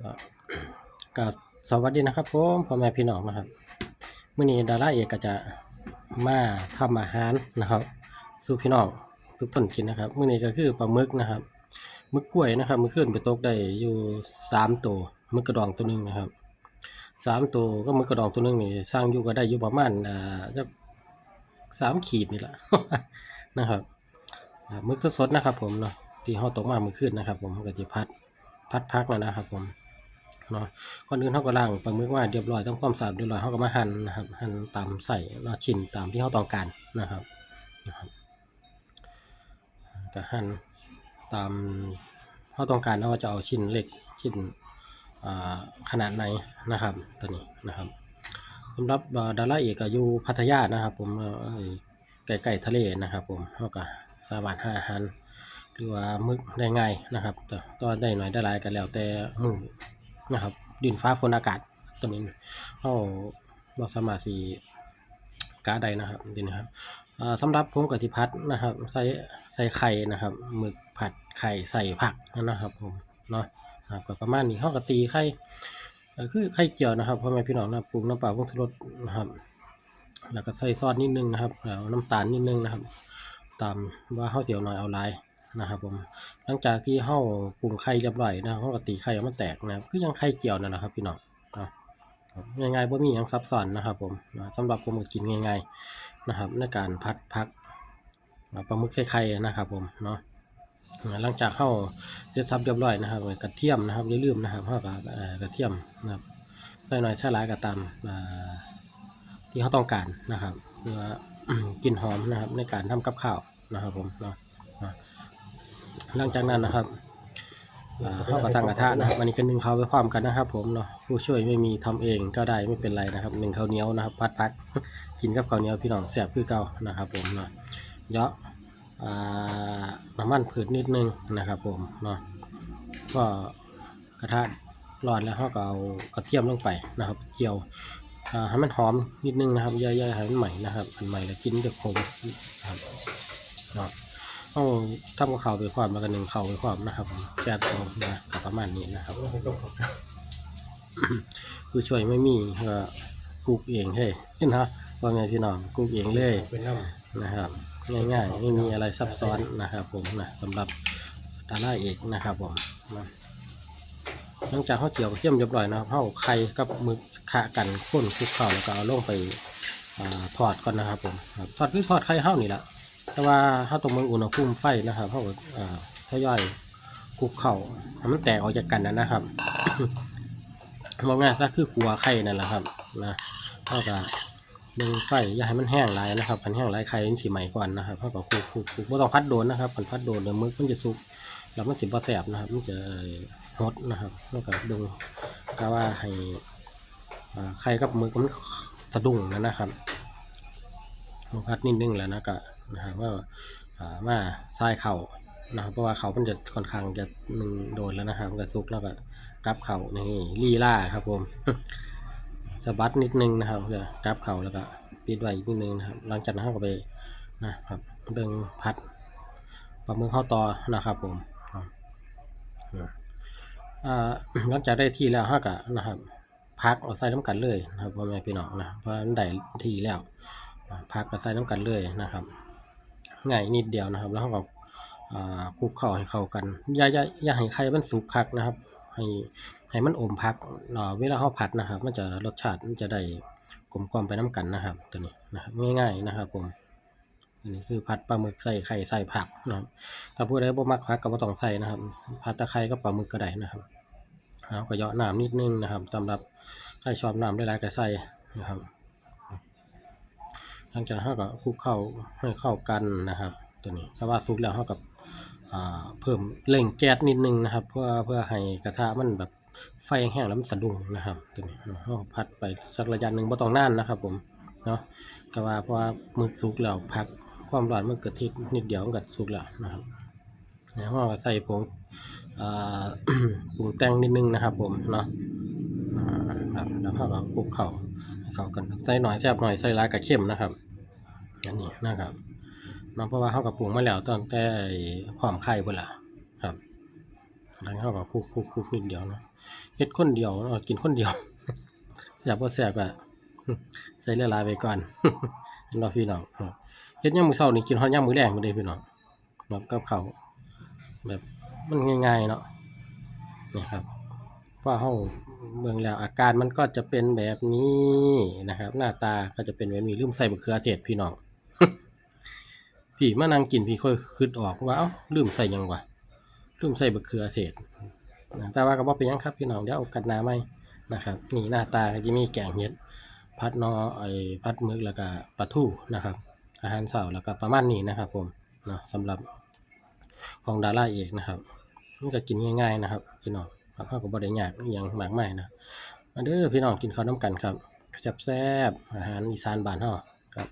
ก็กับสวัสดีนะครับผมพ่อแม่พี่น้องนะครับมื่อนี้ดาราเอกก็จะมาทำอาหารนะครับ สู่พี่น้องทุกคนกินนะครับมื่อนี้ก็คือปลาหมึกนะครับมึกกล้วยนะครับมื่อคืนไปตกได้อยู่สามตัวมึกกระดองตัวหนึงนะครับสามตัวก็มึกกระดองตัวหนึงนี่สร้างอยู่ก็ได้อยู่ประมาณอ่าจะสามขีดนี่แหละนะครับมึกสดนะครับ ผมเนาะที่เขาตกมามื่อคืนนะครับ ผมก็จะพัดพัดพักแล้วนะครับผม เนาะก่อนอื่นเขาก็ล้างปลาหมึกมาเรียบร้อยต้องความสะอาดเรียบร้อยเขาก็มาหั่นนะครับหั่นตามใส่เนาะชิ้นตามที่เขาต้องการนะครับนะครับก็หั่นตามเขาต้องการนะว่าจะเอาชิ้นเล็กชิ้นขนาดไหนนะครับตัวนี้นะครับสำหรับดาราเอกอยู่พัทยานะครับ ผมไก่ไก่ทะเลนะครับ ผมเขาก็สามารถหาอาหารหรือว่ามึกได้ง่ายนะครับแต่ตัวได้หน่อยได้หลายกันแล้วแต่มือ นะครับ ดินฟ้าฝนอากาศตัวนี้เราเราสามารถสีกาได้นะครับดีนะครับสำหรับผมกับทิพัดนะครับ ใส่ใส่ไข่นะครับหมึกผัดไข่ใส่ผักนะครับ ผมเนาะนะครับก็ประมาณนี้ห้องกตีไข่คือไข่เจียวนะครับพ่อแม่พี่น้องนะปรุงน้ำเปล่าผงชูรสนะครับแล้วก็ใส่ซอสนิดนึงนะครับแล้วน้ำตาลนิดนึงนะครับ ตามว่าข้าวเสียวหน่อยเอาลาย นะครับผมหลังจากที่เฮาปรุงไข่เรียบร้อยนะเฮาก็ตีไข่ให้มันแตกนะคือยังไข่เจียวนั่นแหละครับพี่น้องยัง่ายๆบ่มีหยังซับซ้อนนะครับผมนะสำหรับผมก็กินง่ายๆนะครับ ในการพัดพักปลาหมึกใส่ไข่นะครับผมเนาะหลังจากเฮาเสร็จสับเรียบร้อยนะครับกระเทียมนะครับอย่าลืมนะครับเฮาก็เอ่อกระเทียมนะครับใส่หน่อยใส่หลายก็ตามที่เขาต้องการนะครับเพื่อกินหอมนะครับในการทำกับข้าวนะครับผมเนาะ หลังจากนั้นนะครับอ่าเข้ากระตังกระทะนะครับอันนี้ก็นึ่งเขาไปพร้อมกันนะครับผมเนาะผู้ช่วยไม่มีทำเองก็ได้ไม่เป็นไรนะครับหนึ่งข้าวเหนียวนะครับพัดพัดกินกับข้าวเหนียวพี่น้องแซบคือเก่านะครับผมเนาะเยาะอ่าน้ำมันผืดนิดนึงนะครับผมเนาะก็กระทะร้อนแล้วเขาก็เอากระเทียมลงไปนะครับเจียวให้มันหอมนิดนึงนะครับย่อยๆให้มันใหม่นะครับอันใหม่แล้วกินจะคมครับเนาะ ต้องทำกับเขาไปความแล้วกันหนึ่งเขาไปความนะครับแก๊สเอานะก็ประมาณนี้นะครับผู้ช่วยไม่มีก็กุกเองเฮ้ยเห็นฮะว่าไงพี่น้องกุกเองเลยนะครับง่ายๆไม่มีอะไรซับซ้อนนะครับ ผมนะสำหรับดาราเอกนะครับผมนะหลังจากเขาเกี่ยวเทียมเรียบร้อยนะครับเขาไข่กับมึกขะกันข้นคลุกเข้าแล้วก็เอาลงไปอ่าทอดก่อนนะครับผมครับทอดคือทอดไข่เฮ้านี่แหละ แต่ว่าถ้าตรงมืออุณหภูมิไฟนะครับเขาก็อ่าทยอยคลุกเข่าให้มันแตกออกจากกันนะนะครับมองง่ายซะคือขัวไข่นั่นแหละครับนะเท่ากับดึงไฟอย่าให้มันแห้งไรนะครับพันแห้งไรไข่มันสีใหม่ก่อนนะครับเท่ากับคลุกคลุกคลุกไม่ต้องพัดโดนนะครับพันพัดโดนเดี๋ยวมึกมันจะสุกแล้วมันสิบแสบนะครับมันจะฮดนะครับแล้วก็ดึงก็ว่าให้ไข่กับมึกมันสะดุ้งนะนะครับพัดนิดนึงแล้วนะก็ นะครับว่าอ่ามาทรายเข่านะครับเพราะว่าเขามันจะค่อนข้างจะหนึ่งโดนแล้วนะครับก็ซุกแล้วก็กลับเข่านี่ลีล่าครับผมสะบัดนิดนึงนะครับเพื่อกลับเข่าแล้วก็ปิดไว้อีกนิดนึงนะครับหลังจากนั้นเราก็ไปนะครับเบิ่งพัดปลาหมึกเข้าต่อนะครับผมหลังจากได้ที่แล้วเราก็นะครับพักเอาใส่น้ำกันเลยนะครับพ่อแม่พี่น้องนะเพราะมันได้ที่แล้วพักก็ใส่น้ำกันเลยนะครับ ง่ายนิดเดียวนะครับ แล้วเราก็คลุกเข้าให้เข้ากันอย่าอย่าอย่าให้ไข่มันสุกคักนะครับ ให้ให้มันอมพักเอ่อเวลาเราผัดนะครับ มันจะรสชาติมันจะได้กลมกล่อมไปน้ำกันนะครับ ตัวนี้นะครับง่ายๆนะครับผมอันนี้คือผัดปลาหมึกใส่ไข่ใส่ผักนะครับถ้าผู้ใดบ่มักผักก็บ่ต้องใส่นะครับผัดตะไคร้กับปลาหมึกก็ได้นะครับเอาก็เยาะน้ำนิดนึงนะครับสำหรับใครชอบน้ำได้หลายก็ใส่นะครับ หลังจากนั้นเราก็คลุกเข้าให้เข้ากันนะครับ ตัวนี้ถ้าว่าสุกแล้วเรากับเพิ่มเร่งแก๊สนิดนึงนะครับ เพื่อเพื่อให้กระทะมันแบบไฟแห้งแล้วมันสะดุ้งนะครับตัวนี้เราพัดไปสักระยะหนึ่งไม่ต้องนานนะครับ ผมเนาะก็ว่าเพราะว่าหมึกสุกแล้วพักความร้อนมันเกิดที่นิดเดียวมันก็สุกแล้วนะครับแล้วเราก็ใส่ผงปรุงแต่งนิดนึงนะครับ ผมเนาะครับแล้วเราก็คลุกเข้าให้เข้ากันใส่หน่อยแซ่บหน่อยใส่ลายกับเข้มนะครับ อันนี้นะครับเนาะเพราะว่าเขากับปรุงมาแล้วตั้งแต่พร้อมไข่พุ่นละครับหลังเฮาก็คลุกคุกคุกนิดเดียวเนาะเฮ็ดคนเดียวเนาะกินคนเดียวแซ่บบ่แซ่บก็ใส่ละลายไปก่อนเนาพี่น้องเฮ็ดยามมื้อเช้านี่กินฮอดยามมื้อแลงบ่ได้พี่น้องแบบกับเขาแบบมันง่ายๆเนาะนี่ครับว่าเฮาเบิ่งแล้วอาการมันก็จะเป็นแบบนี้นะครับ หน้าตาก็จะเป็นแบบนี้ลืมใส่มะเขือเทศพี่น้อง พี่มานั่งกินพี่ค่อยคิดออกว่าเอ้าลืมใส่ยังวะลืมใส่มะเขือเศนะแต่ว่าก็บ่เป็นยังครับพี่น้องเดี๋ยวเอากันน้าใหมนะครับนี่หน้าตาก็จะมีแกงเห็ดพัดนอไอพัดมึกแล้วก็ปลาทูนะครับ อาหารเช้าแล้วก็ประมาณนี้นะครับ ผมเนาะสำหรับของดาราเอกนะครับมันก็กินง่ายๆนะครับพี่น้องแล้วเขาก็บ่ได้ยากอย่างมากมายนะมาเด้อพี่น้องกินข้าวน้ำกันครับแซ่บๆอาหารอีสานบ้านเฮาครับ